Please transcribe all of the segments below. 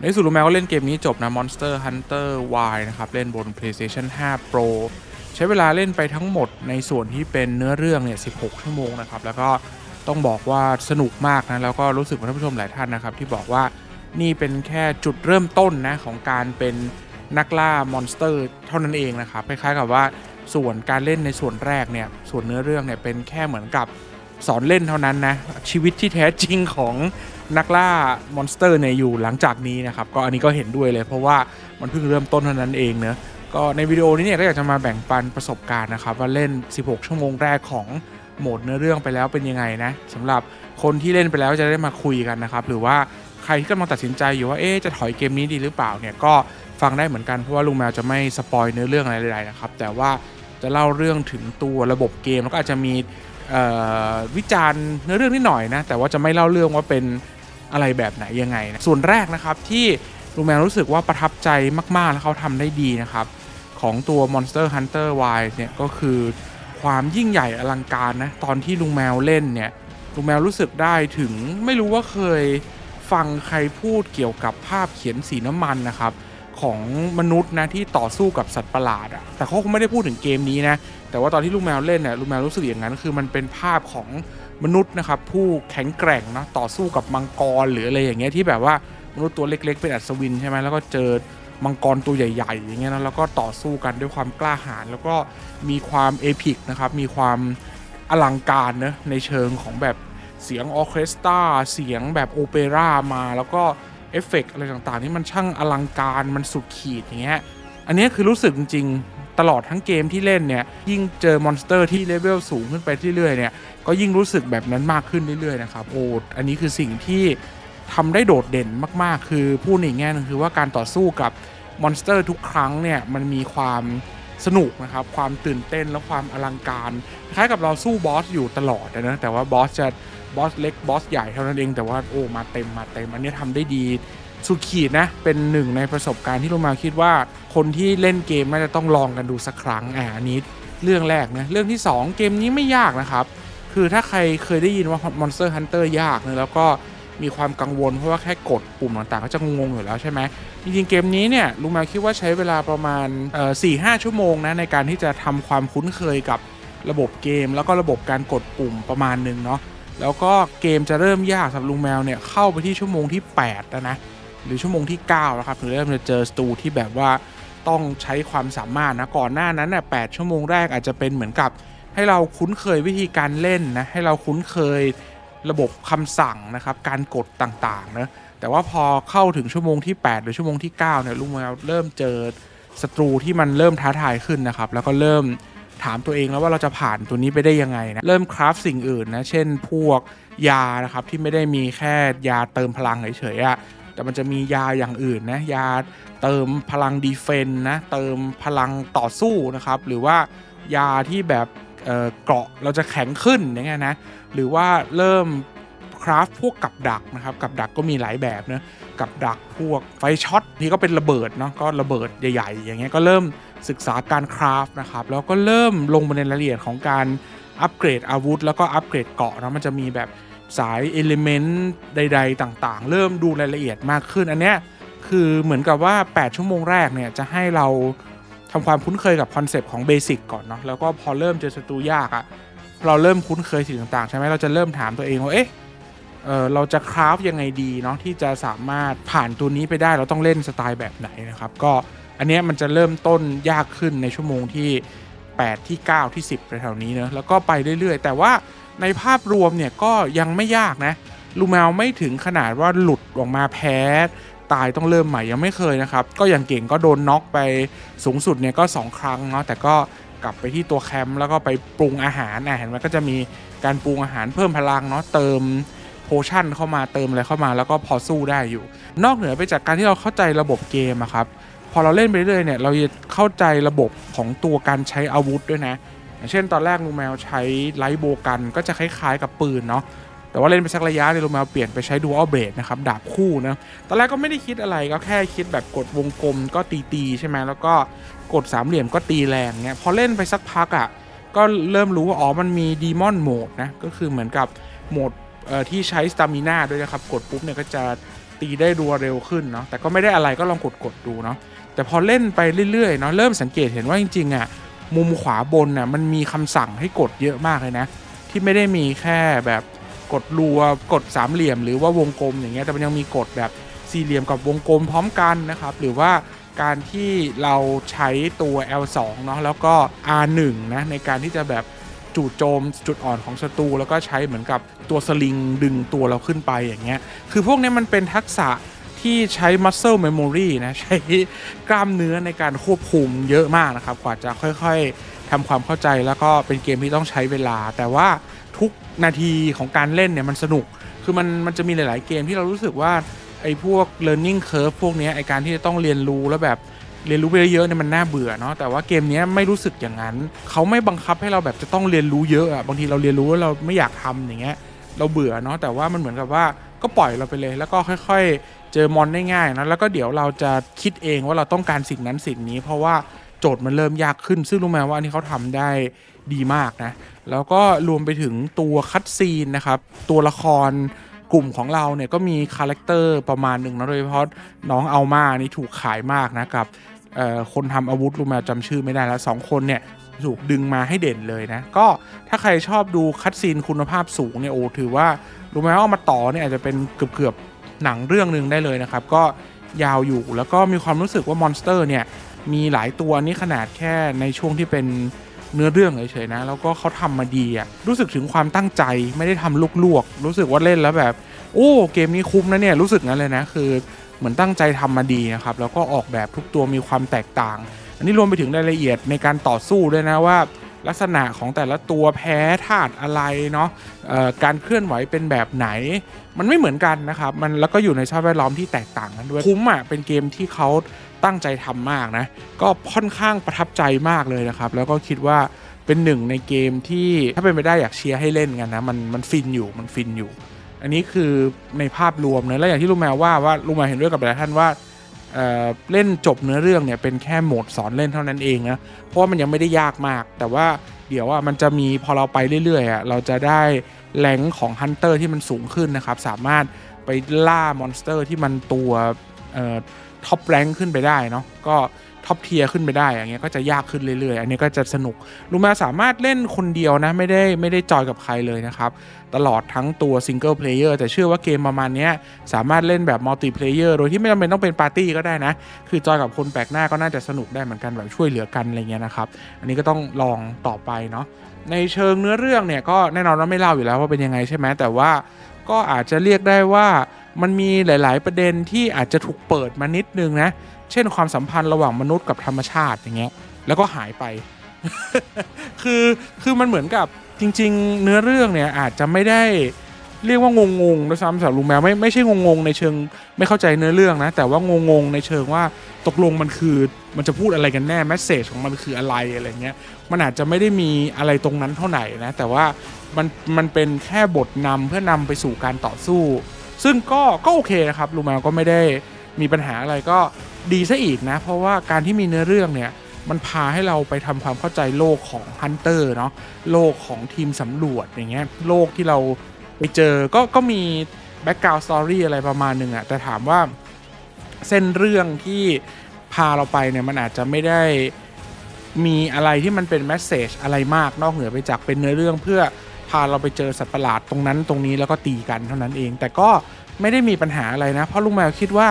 ในสุดลูแมวก็เล่นเกมนี้จบนะ Monster Hunter Y นะครับ เล่นบน PlayStation 5 Pro ใช้เวลาเล่นไปทั้งหมดในส่วนที่เป็นเนื้อเรื่องเนี่ย 16 ชั่วโมงนะครับ แล้วก็ต้องบอกว่าสนุกมากนะ แล้วก็รู้สึกว่าท่านผู้ชมหลายท่านนะครับ ที่บอกว่านี่เป็นแค่จุดเริ่มต้นนะ ของการเป็นนักล่ามอนสเตอร์เท่านั้นเองนะครับคล้ายๆกับว่าส่วนการเล่นในส่วนแรกเนี่ยส่วนเนื้อเรื่องเนี่ยเป็นแค่เหมือนกับ สอนเล่นเท่านั้นนะ ชีวิตที่แท้จริงของนักล่ามอนสเตอร์เนี่ยอยู่หลังจากนี้นะครับ ก็อันนี้ก็เห็นด้วยเลย เพราะว่ามันเพิ่งเริ่มต้นเท่านั้นเองเนอะก็ในวิดีโอนี้เนี่ยก็อยากจะมาแบ่งปันประสบการณ์นะครับ ว่าเล่น 16 ชั่วโมงแรกของโหมดเนื้อเรื่องไปแล้วเป็นยังไงนะสำหรับคนที่เล่นไปแล้วจะได้มาคุยกันนะครับ หรือว่าใครที่กำลังตัดสินใจอยู่ว่าเอ๊จะถอยเกมนี้ดีหรือเปล่าเนี่ยก็ฟังได้เหมือนกันเพราะว่าลุงแมวจะไม่สปอยเนื้อเรื่องอะไรใดๆนะครับแต่ว่าจะเล่าเรื่องถึงตัวระบบเกมแล้วก็อาจจะมี วิจารณ์เนื้อเรื่องนิดหน่อยนะ แต่ว่าจะไม่เล่าเรื่องว่าเป็นอะไรแบบไหนยังไงนะส่วนแรกนะครับที่ลุงแมวรู้สึกว่าประทับใจมากๆ แล้วเขาทำได้ดีนะครับ ของตัว Monster Hunter Y เนี่ยก็คือความยิ่งใหญ่อลังการนะ ตอนที่ลุงแมวเล่นเนี่ยลุงแมวรู้สึกได้ถึงไม่รู้ว่าเคยฟังใครพูดเกี่ยวกับภาพเขียนสีน้ำมันนะครับ ของมนุษย์นะที่ต่อสู้กับสัตว์ประหลาดอะแต่เขาคงไม่ได้พูดถึงเกมนี้นะ แต่ว่าตอนที่ลุงแมวเล่นเนี่ยลุงแมวรู้สึกอย่างนั้น คือมันเป็นภาพของมนุษย์นะครับผู้แข็งแกร่งนะต่อสู้กับมังกรหรืออะไรอย่างเงี้ยที่แบบว่ามนุษย์ตัวเล็ก ๆ เป็นอัศวินใช่ไหมแล้วก็เจอมังกรตัวใหญ่ ๆ อย่างเงี้ยนะแล้วก็ต่อสู้กันด้วยความกล้าหาญแล้วก็มีความเอพิกนะครับมีความอลังการเนะในเชิงของแบบเสียงออเคสตราเสียงแบบโอเปร่ามาแล้วก็ เอฟเฟกต์อะไรต่างๆที่มันช่างอลังการมันสุดขีดอย่างเงี้ยอันนี้คือรู้สึกจริงๆ ตลอดทั้งเกมที่เล่นเนี่ย ยิ่งเจอมอนสเตอร์ที่เลเวลสูงขึ้นไปเรื่อยๆเนี่ย ก็ยิ่งรู้สึกแบบนั้นมากขึ้นเรื่อยๆนะครับโอ้อันนี้คือสิ่งที่ทำได้โดดเด่นมากๆ คือพูดในอีกแง่นึงคือว่าการต่อสู้กับมอนสเตอร์ทุกครั้งเนี่ยมันมีความสนุกนะครับ ความตื่นเต้นและความอลังการ คล้ายกับเราสู้บอสอยู่ตลอดนะ แต่ว่าบอสจะ บอสเล็กบอสใหญ่เท่านั้นเองแต่ว่าโอ้มาเต็มมาเต็มอันนี้ทำได้ดีสุดขีดนะ เป็นหนึ่งในประสบการณ์ที่เรามาคิดว่า คนที่เล่นเกมน่าจะต้องลองกันดูสักครั้งอ่าอันนี้เรื่องแรกนะ เรื่องที่ 2 เกมนี้ไม่ยากนะครับ คือถ้าใครเคยได้ยินว่า Monster Hunter ยากนะแล้วก็มีความกังวลเพราะว่าแค่กดปุ่มต่างๆ ก็จะงงอยู่แล้วใช่ไหมจริงๆ เกมนี้เนี่ยลุงมวคิดว่าใช้เวลาประมาณสี่ห้าชั่วโมงนะในการที่จะทำความคุ้นเคยกับระบบเกม แล้วก็ระบบการกดปุ่มประมาณหนึ่งเนาะ แล้วก็เกมจะเริ่มยากสำหรับลุงแมวเนี่ยเข้าไปที่ชั่วโมงที่8แล้วนะหรือชั่วโมงที่9แล้วครับถึงเริ่มจะเจอสตูที่แบบว่าต้องใช้ความสามารถนะก่อนหน้านั้นน่ะแชั่วโมงแรกอาจจะเป็นเหมือนกับ ให้เราคุ้นเคยวิธีการเล่นนะให้เราคุ้นเคยระบบคำสั่งนะครับการกดต่างๆนะแต่ว่าพอเข้าถึงชั่วโมงที่ 8 หรือชั่วโมงที่9เนี่ยลุงแมวเริ่มเจอศัตรูที่มันเริ่มท้าทายขึ้นนะครับแล้วก็เริ่ม ถามตัวเองแล้วว่าเราจะผ่านตัวนี้ไปได้ยังไงนะเริ่มคราฟสิ่งอื่นนะเช่นพวกยานะครับที่ไม่ได้มีแค่ยาเติมพลังเฉยๆอะแต่มันจะมียาอย่างอื่นนะยาเติมพลังดีเฟนนะเติมพลังต่อสู้นะครับหรือว่ายาที่แบบเอ่อเกราะเราจะแข็งขึ้นอย่างเงี้ยนะหรือว่าเริ่มคราฟพวกกับดักนะครับกับดักก็มีหลายแบบนะกับดักพวกไฟช็อตนี่ก็เป็นระเบิดเนาะก็ระเบิดใหญ่ ๆ อย่างเงี้ยก็เริ่ม ศึกษาการคราฟนะครับ แล้วก็เริ่มลงมาในรายละเอียดของการอัปเกรดอาวุธ แล้วก็อัปเกรดเกราะนะมันจะมีแบบสายเอลิเมนต์ใด ๆ ต่างๆ เริ่มดูรายละเอียดมากขึ้น อันเนี้ยคือเหมือนกับว่า 8 ชั่วโมงแรกเนี่ยจะให้เราทำความคุ้นเคยกับคอนเซปต์ของเบสิกก่อนเนาะแล้วก็พอเริ่มเจอศัตรูยากอะเราเริ่มคุ้นเคยสิ่งต่างๆ ใช่ไหมเราจะเริ่มถามตัวเองว่าเอ๊ะเออเราจะคราฟยังไงดีเนาะที่จะสามารถผ่านตัวนี้ไปได้เราต้องเล่นสไตล์แบบไหนนะครับ ก็ อันนี้มันจะเริ่มต้นยากขึ้นในชั่วโมงที่ 8 ที่ 9 ที่ 10แถวๆนี้เนอะแล้วก็ไปเรื่อยๆ แต่ว่าในภาพรวมเนี่ยก็ยังไม่ยากนะลูแมวไม่ถึงขนาดว่าหลุดออกมาแพ้ ตายต้องเริ่มใหม่ยังไม่เคยนะครับ ก็อย่างเก่งก็โดนน็อกไปสูงสุดเนี่ยก็ 2 ครั้งเนาะแต่ก็กลับไปที่ตัวแคมป์แล้วก็ไปปรุงอาหารอาหารมันก็จะมีการปรุงอาหารเพิ่มพลังเนาะเติมโพชั่นเข้ามาเติมอะไรเข้ามาแล้วก็พอสู้ได้อยู่ นอกเหนือไปจากการที่เราเข้าใจระบบเกมอะครับ พอเราเล่นไปเรื่อยเนี่ยเราจะเข้าใจระบบของตัวการใช้อาวุธด้วยนะอย่างเช่นตอนแรกลูแมวใช้ไลท์โบกันก็จะคล้ายๆกับปืนเนาะแต่ว่าเล่นไปสักระยะเนี่ยลูแมวเปลี่ยนไปใช้ดูอัลเบดนะครับดาบคู่นะตอนแรกก็ไม่ได้คิดอะไรก็แค่คิดแบบกดวงกลมก็ตีๆใช่ไหมแล้วก็กดสามเหลี่ยมก็ตีแรงเนี่ยพอเล่นไปสักพักอะ่ะก็เริ่มรู้ว่าอ๋อมันมีดีมอนโหมดนะก็คือเหมือนกับโหมดที่ใช้สตามิน่าด้วยนะครับกดปุ๊บเนี่ยก็จะตีได้รัวเร็วขึ้นเนาะแต่ก็ไม่ได้อะไรก็ลองกดกดๆดูเนาะ แต่พอเล่นไปเรื่อยๆเนาะเริ่มสังเกตเห็นว่าจริงๆอะมุมขวาบนน่ะมันมีคำสั่งให้กดเยอะมากเลยนะ ที่ไม่ได้มีแค่แบบกดรัวกดสามเหลี่ยม หรือว่าวงกลมอย่างเงี้ยแต่มันยังมีกดแบบสี่เหลี่ยมกับวงกลมพร้อมกันนะครับ หรือว่าการที่เราใช้ตัว L2 เนาะแล้วก็ R1 นะในการที่จะแบบจู่โจมจุดอ่อนของศัตรูแล้วก็ใช้เหมือนกับตัวสลิงดึงตัวเราขึ้นไปอย่างเงี้ยคือพวกนี้มันเป็นทักษะ ที่ใช้ muscle memory นะ ใช้กล้ามเนื้อในการควบคุมเยอะมากนะครับ กว่าจะค่อยๆทำความเข้าใจแล้วก็เป็นเกมที่ต้องใช้เวลา แต่ว่าทุกนาทีของการเล่นเนี่ยมันสนุก คือมันมันจะมีหลาย ๆ เกมที่เรารู้สึกว่าไอ้พวก learning curve พวกเนี้ยไอ้การที่จะต้องเรียนรู้แล้วแบบเรียนรู้ไปเยอะๆเนี่ยมันน่าเบื่อเนาะแต่ว่าเกมเนี้ยไม่รู้สึกอย่างนั้น เขาไม่บังคับให้เราแบบจะต้องเรียนรู้เยอะอะบางทีเราเรียนรู้แล้วเราไม่อยากทำอย่างเงี้ยเราเบื่อเนาะแต่ว่ามันเหมือนกับว่า ก็ปล่อยเราไปเลย แล้วก็ค่อยๆ เจอมอนได้ง่ายนะแล้วก็เดี๋ยวเราจะคิดเองว่าเราต้องการสิ่งนั้นสิ่งนี้ เพราะว่าโจทย์มันเริ่มยากขึ้น ซึ่งรู้ไหมว่าอันนี้เขาทำได้ดีมากนะ แล้วก็รวมไปถึงตัวคัตซีนนะครับ ตัวละครกลุ่มของเราเนี่ยก็มีคาแรคเตอร์ประมาณหนึ่งนะโดยเฉพาะน้องเอามานี่ถูกขายมากนะกับคนทำอาวุธรู้ไหมจำชื่อไม่ได้แล้วสองคนเนี่ย ถูกดึงมาให้เด่นเลยนะ ก็ถ้าใครชอบดูคัตซีนคุณภาพสูงเนี่ยโอ้ถือว่ารู้ไหมว่าเอามาต่อเนี่ยอาจจะเป็นเกือบๆหนังเรื่องหนึ่งได้เลยนะครับ ก็ยาวอยู่แล้วก็มีความรู้สึกว่ามอนสเตอร์เนี่ยมีหลายตัวนี่ขนาดแค่ในช่วงที่เป็นเนื้อเรื่องเฉยๆนะ แล้วก็เขาทำมาดีอะรู้สึกถึงความตั้งใจไม่ได้ทำลวกๆ รู้สึกว่าเล่นแล้วแบบ โอ้เกมนี้คุ้มนะเนี่ยรู้สึกงั้นเลยนะ คือเหมือนตั้งใจทำมาดีนะครับ แล้วก็ออกแบบทุกตัวมีความแตกต่าง อันนี้รวมไปถึงรายละเอียดในการต่อสู้ด้วยนะว่า ลักษณะของแต่ละตัวแพ้ธาตุอะไรเนาะการเคลื่อนไหวเป็นแบบไหน มันไม่เหมือนกันนะครับ มันแล้วก็อยู่ในสภาพแวดล้อมที่แตกต่างกันด้วยคุ้มอะเป็นเกมที่เขาตั้งใจทำมากนะ ก็ค่อนข้างประทับใจมากเลยนะครับ แล้วก็คิดว่าเป็นหนึ่งในเกมที่ถ้าเป็นไปได้อยากเชียร์ให้เล่นกันนะ มันมันฟินอยู่มันฟินอยู่ อันนี้คือในภาพรวมนะแล้วอย่างที่ลุงแมวว่าว่าลุงแมวเห็นด้วยกับหลายท่านว่า เเล่นจบเนื้อเรื่องเนี่ยเป็นแค่โหมดสอนเล่นเท่านั้นเองนะเพราะว่ามันยังไม่ได้ยากมาก แต่ว่าเดี๋ยวว่ามันจะมีพอเราไปเรื่อยๆอะเราจะได้แรงของฮันเตอร์ที่มันสูงขึ้นนะครับ สามารถไปล่ามอนสเตอร์ที่มันตัวท็อปแรงขึ้นไปได้เนาะก็ ท็อปเทียขึ้นไปได้อย่างเงี้ยก็จะยากขึ้นเรื่อยๆ อันนี้ก็จะสนุกลุงมวสามารถเล่นคนเดียวนะ ไม่ได้ไม่ได้จอยกับใครเลยนะครับ ตลอดทั้งตัวซิงเกิลเพลเยอร์แต่เชื่อว่าเกมประมาณเนี้ยสามารถเล่นแบบมัลติเพลเยอร์โดยที่ไม่จำเป็นต้องเป็นปาร์ตี้ก็ได้นะ คือจอยกับคนแปลกหน้าก็น่าจะสนุกได้เหมือนกันแบบช่วยเหลือกันอะไรเงี้ยนะครับอันนี้ก็ต้องลองต่อไปเนาะในเชิงเนื้อเรื่องเนี่ยก็แน่นอนว่าไม่เล่าอยู่แล้วว่าเป็นยังไงใช่ไหมแต่ว่าก็อาจจะเรียกได้ว่า มันมีหลาย ๆ ประเด็นที่อาจจะถูกเปิดมานิดนึงนะ เช่นความสัมพันธ์ระหว่างมนุษย์กับธรรมชาติอย่างเงี้ย แล้วก็หายไป คือคือมันเหมือนกับจริง ๆ เนื้อเรื่องเนี่ยอาจจะไม่ได้เรียกว่างงงๆด้วยซ้ำสำหรับลุงแมวไม่ไม่ใช่งงๆในเชิง ไม่เข้าใจเนื้อเรื่องนะ แต่ว่างงๆในเชิงว่าตกลงมันคือมันจะพูดอะไรกันแน่แมสเซจของมันคืออะไรอะไรเงี้ยมันอาจจะไม่ได้มีอะไรตรงนั้นเท่าไหร่นะ แต่ว่ามันมันเป็นแค่บทนำเพื่อนำไปสู่การต่อสู้ ซึ่งก็ก็โอเคนะครับลุงแมวก็ไม่ได้มีปัญหาอะไรก็ดีซะอีกนะ เพราะว่าการที่มีเนื้อเรื่องเนี่ยมันพาให้เราไปทำความเข้าใจโลกของฮันเตอร์เนาะโลกของทีมสำรวจอย่างเงี้ยโลกที่เราไปเจอก็ก็มีแบ็กกราวด์สตอรี่อะไรประมาณหนึ่งอะแต่ถามว่าเส้นเรื่องที่พาเราไปเนี่ยมันอาจจะไม่ได้มีอะไรที่มันเป็นแมสเซจอะไรมากนอกเหนือไปจากเป็นเนื้อเรื่องเพื่อ พาเราไปเจอสัตว์ประหลาดตรงนั้นตรงนี้แล้วก็ตีกันเท่านั้นเอง แต่ก็ไม่ได้มีปัญหาอะไรนะ เพราะลุงแมวคิดว่า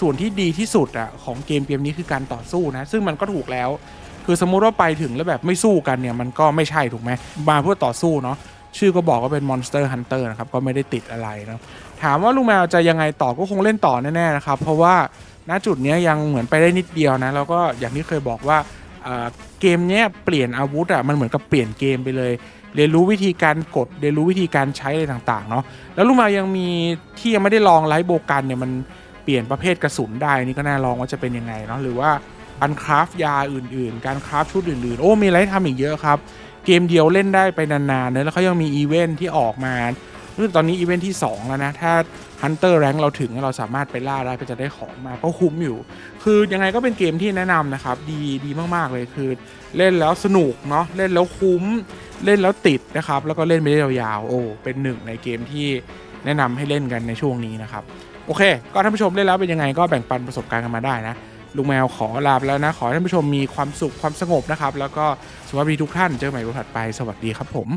ส่วนที่ดีที่สุดอะของเกมเกมนี้คือการต่อสู้นะ ซึ่งมันก็ถูกแล้ว คือสมมุติว่าไปถึงแล้วแบบไม่สู้กันเนี่ยมันก็ไม่ใช่ถูกไหมมาเพื่อต่อสู้เนาะชื่อก็บอกว่าเป็น Monster Hunter นะครับก็ไม่ได้ติดอะไรนะถามว่าลุงแมวจะยังไงต่อก็คงเล่นต่อแน่ๆนะครับเพราะว่าณจุดนี้ยังเหมือนไปได้นิดเดียวนะแล้วก็อย่างที่เคยบอกว่าเกมเนี้ยเปลี่ยนอาวุธอะมันเหมือนกับเปลี่ยนเกมไปเลย เรียนรู้วิธีการกด เรียนรู้วิธีการใช้อะไรต่างๆเนาะแล้วลุงมวยังมีที่ยังไม่ได้ลองไลท์โบกันเนี่ยมันเปลี่ยนประเภทกระสุนได้นี่ก็น่าลองว่าจะเป็นยังไงเนาะหรือว่าการคราฟยาอื่นๆ การคราฟชุดอื่นๆ โอ้มีอะไรทำอีกเยอะครับ เกมเดียวเล่นได้ไปนานๆเนอะแล้วเขายังมีอีเวนท์ที่ออกมารู้สึกตอนนี้อีเวนท์ที่ 2 แล้วนะ ถ้า Hunter Rank เราถึงเราสามารถไปล่าได้ก็จะได้ของมาก็คุ้มอยู่ คือยังไงก็เป็นเกมที่แนะนำนะครับ ดีดีมากๆเลยคือ เล่นแล้วสนุกเนาะเล่นแล้วคุ้ม เล่นแล้วติดนะครับ แล้วก็เล่นไปได้ยาวๆโอ้เป็นหนึ่งในเกมที่แนะนำให้เล่นกันในช่วงนี้นะครับ โอเค ก็ท่านผู้ชมเล่นแล้วเป็นยังไงก็แบ่งปันประสบการณ์กันมาได้นะลุงแมวขอลาไปแล้วนะ ขอท่านผู้ชมมีความสุขความสงบนะครับ แล้วก็สวัสดีทุกท่านเจอกันใหม่วันถัดไปสวัสดีครับผม